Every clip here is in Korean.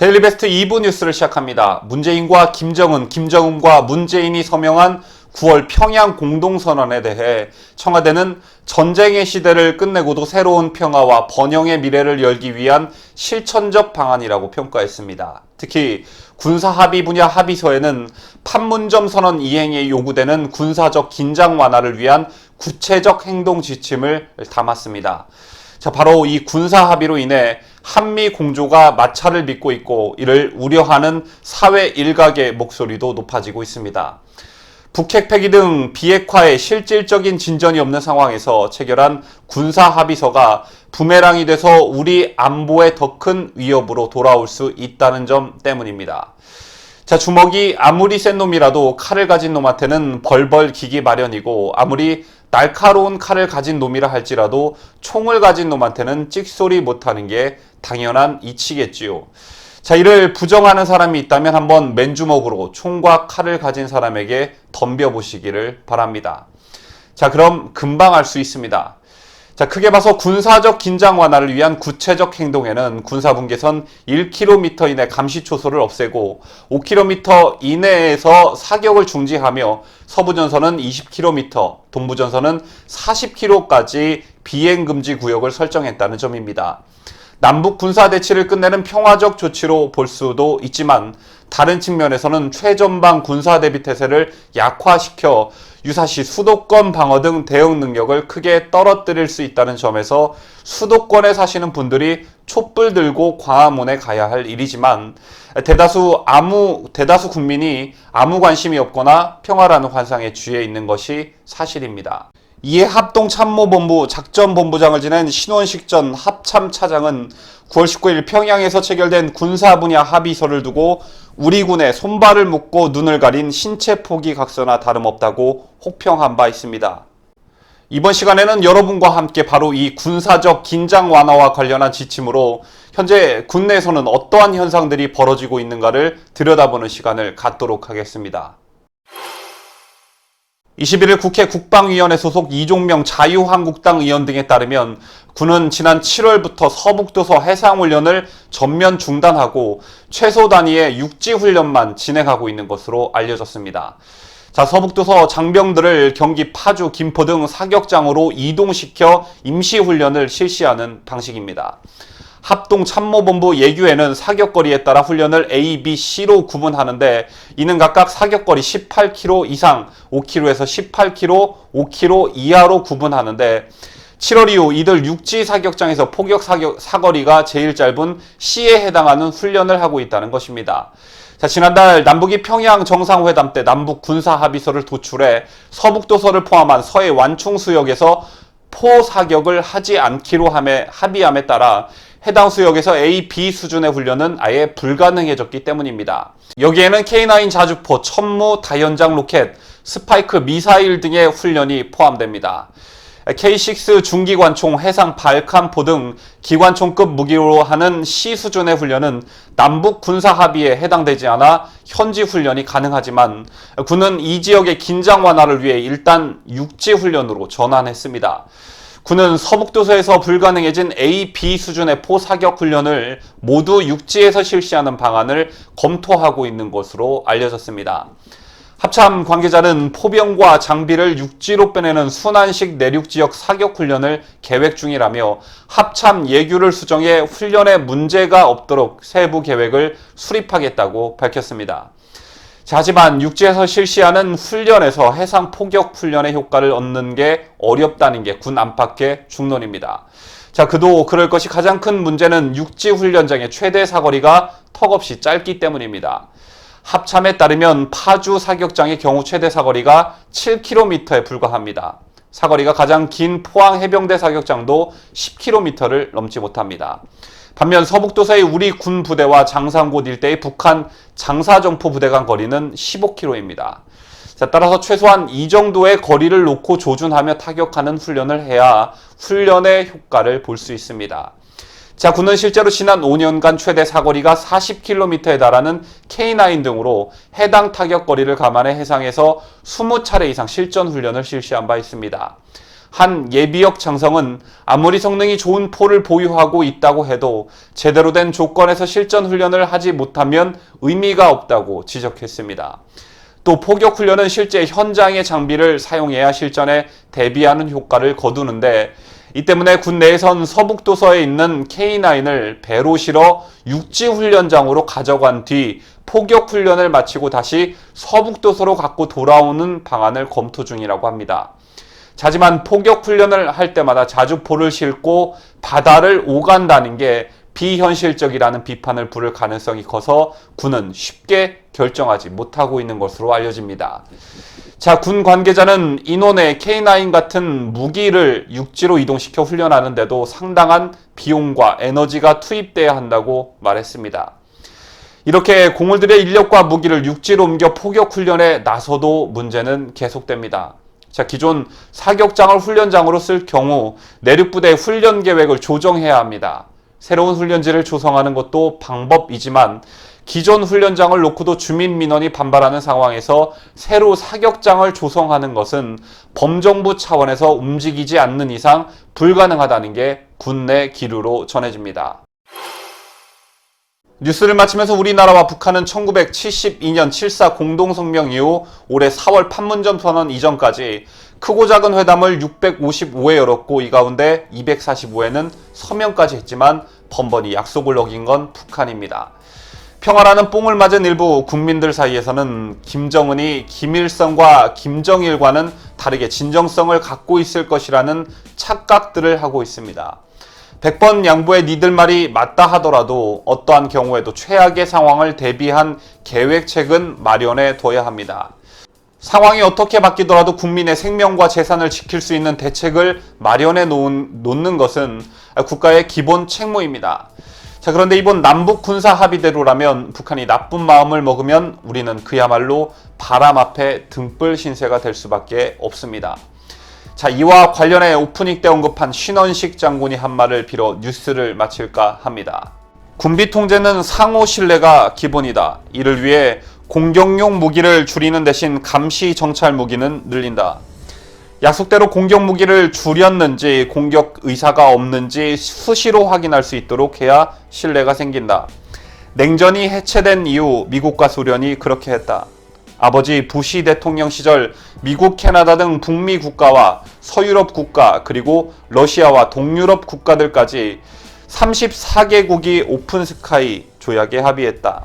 데일리베스트 2부 뉴스를 시작합니다. 문재인과 김정은, 김정은과 문재인이 서명한 9월 평양 공동선언에 대해 청와대는 전쟁의 시대를 끝내고도 새로운 평화와 번영의 미래를 열기 위한 실천적 방안이라고 평가했습니다. 특히 군사 합의 분야 합의서에는 판문점 선언 이행에 요구되는 군사적 긴장 완화를 위한 구체적 행동 지침을 담았습니다. 자, 바로 이 군사 합의로 인해 한미 공조가 마찰을 빚고 있고 이를 우려하는 사회 일각의 목소리도 높아지고 있습니다. 북핵 폐기 등 비핵화에 실질적인 진전이 없는 상황에서 체결한 군사 합의서가 부메랑이 돼서 우리 안보에 더 큰 위협으로 돌아올 수 있다는 점 때문입니다. 자, 주먹이 아무리 센 놈이라도 칼을 가진 놈한테는 벌벌 기기 마련이고 아무리 날카로운 칼을 가진 놈이라 할지라도 총을 가진 놈한테는 찍소리 못하는 게 당연한 이치겠지요. 자, 이를 부정하는 사람이 있다면 한번 맨주먹으로 총과 칼을 가진 사람에게 덤벼보시기를 바랍니다. 자, 그럼 금방 알 수 있습니다. 자, 크게 봐서 군사적 긴장 완화를 위한 구체적 행동에는 군사분계선 1km 이내 감시 초소를 없애고 5km 이내에서 사격을 중지하며 서부전선은 20km, 동부전선은 40km까지 비행 금지 구역을 설정했다는 점입니다. 남북 군사 대치를 끝내는 평화적 조치로 볼 수도 있지만 다른 측면에서는 최전방 군사 대비 태세를 약화시켜 유사시 수도권 방어 등 대응 능력을 크게 떨어뜨릴 수 있다는 점에서 수도권에 사시는 분들이 촛불 들고 광화문에 가야 할 일이지만 대다수 아무 대다수 국민이 아무 관심이 없거나 평화라는 환상에 쥐해 있는 것이 사실입니다. 이에 합동참모본부 작전본부장을 지낸 신원식 전 합참차장은 9월 19일 평양에서 체결된 군사 분야 합의서를 두고 우리 군의 손발을 묶고 눈을 가린 신체 포기 각서나 다름없다고 혹평한 바 있습니다. 이번 시간에는 여러분과 함께 바로 이 군사적 긴장 완화와 관련한 지침으로 현재 국내에서는 어떠한 현상들이 벌어지고 있는가를 들여다보는 시간을 갖도록 하겠습니다. 21일 국회 국방위원회 소속 이종명 자유한국당 의원 등에 따르면 군은 지난 7월부터 서북도서 해상훈련을 전면 중단하고 최소 단위의 육지훈련만 진행하고 있는 것으로 알려졌습니다. 자, 서북도서 장병들을 경기 파주, 김포 등 사격장으로 이동시켜 임시훈련을 실시하는 방식입니다. 합동참모본부 예규에는 사격거리에 따라 훈련을 A, B, C로 구분하는데 이는 각각 사격거리 18km 이상, 5km에서 18km, 5km 이하로 구분하는데 7월 이후 이들 육지 사격장에서 포격 사격, 사거리가 제일 짧은 C에 해당하는 훈련을 하고 있다는 것입니다. 자, 지난달 남북이 평양 정상회담 때 남북 군사 합의서를 도출해 서북 도서를 포함한 서해 완충 수역에서 포 사격을 하지 않기로 함에 합의함에 따라 해당 수역에서 A, B 수준의 훈련은 아예 불가능해졌기 때문입니다. 여기에는 K9 자주포, 천무, 다연장 로켓, 스파이크 미사일 등의 훈련이 포함됩니다. K6 중기관총, 해상 발칸포 등 기관총급 무기로 하는 C 수준의 훈련은 남북 군사 합의에 해당되지 않아 현지 훈련이 가능하지만 군은 이 지역의 긴장 완화를 위해 일단 육지 훈련으로 전환했습니다. 군은 서북도서에서 불가능해진 A, B 수준의 포사격 훈련을 모두 육지에서 실시하는 방안을 검토하고 있는 것으로 알려졌습니다. 합참 관계자는 포병과 장비를 육지로 빼내는 순환식 내륙 지역 사격 훈련을 계획 중이라며 합참 예규를 수정해 훈련에 문제가 없도록 세부 계획을 수립하겠다고 밝혔습니다. 자, 하지만 육지에서 실시하는 훈련에서 해상 포격 훈련의 효과를 얻는 게 어렵다는 게 군 안팎의 중론입니다. 자, 그도 그럴 것이 가장 큰 문제는 육지 훈련장의 최대 사거리가 턱없이 짧기 때문입니다. 합참에 따르면 파주 사격장의 경우 최대 사거리가 7km에 불과합니다. 사거리가 가장 긴 포항 해병대 사격장도 10km를 넘지 못합니다. 반면 서북도서의 우리 군 부대와 장산곳 일대의 북한 장사정포 부대 간 거리는 15km입니다. 자, 따라서 최소한 이 정도의 거리를 놓고 조준하며 타격하는 훈련을 해야 훈련의 효과를 볼 수 있습니다. 자, 군은 실제로 지난 5년간 최대 사거리가 40km에 달하는 K9 등으로 해당 타격 거리를 감안해 해상에서 20차례 이상 실전 훈련을 실시한 바 있습니다. 한 예비역 장성은 아무리 성능이 좋은 포를 보유하고 있다고 해도 제대로 된 조건에서 실전 훈련을 하지 못하면 의미가 없다고 지적했습니다. 또 포격 훈련은 실제 현장의 장비를 사용해야 실전에 대비하는 효과를 거두는데 이 때문에 군 내에선 서북도서에 있는 K9을 배로 실어 육지 훈련장으로 가져간 뒤 포격 훈련을 마치고 다시 서북도서로 갖고 돌아오는 방안을 검토 중이라고 합니다. 하지만 포격 훈련을 할 때마다 자주 포를 싣고 바다를 오간다는 게 비현실적이라는 비판을 부를 가능성이 커서 군은 쉽게 결정하지 못하고 있는 것으로 알려집니다. 자, 군 관계자는 인원의 K9 같은 무기를 육지로 이동시켜 훈련하는데도 상당한 비용과 에너지가 투입돼야 한다고 말했습니다. 이렇게 공을들의 인력과 무기를 육지로 옮겨 포격 훈련에 나서도 문제는 계속됩니다. 자, 기존 사격장을 훈련장으로 쓸 경우 내륙부대 훈련 계획을 조정해야 합니다. 새로운 훈련지를 조성하는 것도 방법이지만 기존 훈련장을 놓고도 주민 민원이 반발하는 상황에서 새로 사격장을 조성하는 것은 범정부 차원에서 움직이지 않는 이상 불가능하다는 게 군내 기류로 전해집니다. 뉴스를 마치면서 우리나라와 북한은 1972년 7.4 공동성명 이후 올해 4월 판문점 선언 이전까지 크고 작은 회담을 655회 열었고 이 가운데 245회는 서명까지 했지만 번번이 약속을 어긴 건 북한입니다. 평화라는 뽕을 맞은 일부 국민들 사이에서는 김정은이 김일성과 김정일과는 다르게 진정성을 갖고 있을 것이라는 착각들을 하고 있습니다. 100번 양보의 니들 말이 맞다 하더라도 어떠한 경우에도 최악의 상황을 대비한 계획책은 마련해 둬야 합니다. 상황이 어떻게 바뀌더라도 국민의 생명과 재산을 지킬 수 있는 대책을 마련해 놓은, 놓는 것은 국가의 기본 책무입니다. 자, 그런데 이번 남북 군사 합의대로라면 북한이 나쁜 마음을 먹으면 우리는 그야말로 바람 앞에 등불 신세가 될 수밖에 없습니다. 자, 이와 관련해 오프닝 때 언급한 신원식 장군이 한 말을 빌어 뉴스를 마칠까 합니다. 군비 통제는 상호 신뢰가 기본이다. 이를 위해 공격용 무기를 줄이는 대신 감시 정찰 무기는 늘린다. 약속대로 공격 무기를 줄였는지 공격 의사가 없는지 수시로 확인할 수 있도록 해야 신뢰가 생긴다. 냉전이 해체된 이후 미국과 소련이 그렇게 했다. 아버지 부시 대통령 시절 미국, 캐나다 등 북미 국가와 서유럽 국가 그리고 러시아와 동유럽 국가들까지 34개국이 오픈 스카이 조약에 합의했다.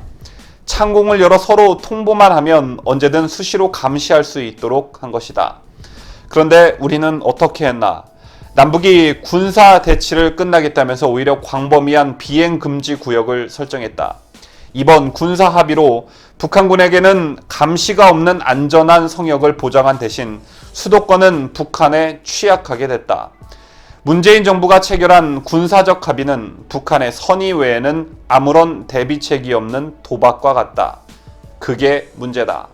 창공을 열어 서로 통보만 하면 언제든 수시로 감시할 수 있도록 한 것이다. 그런데 우리는 어떻게 했나? 남북이 군사 대치를 끝나겠다면서 오히려 광범위한 비행 금지 구역을 설정했다. 이번 군사 합의로 북한군에게는 감시가 없는 안전한 성역을 보장한 대신 수도권은 북한에 취약하게 됐다. 문재인 정부가 체결한 군사적 합의는 북한의 선의 외에는 아무런 대비책이 없는 도박과 같다. 그게 문제다.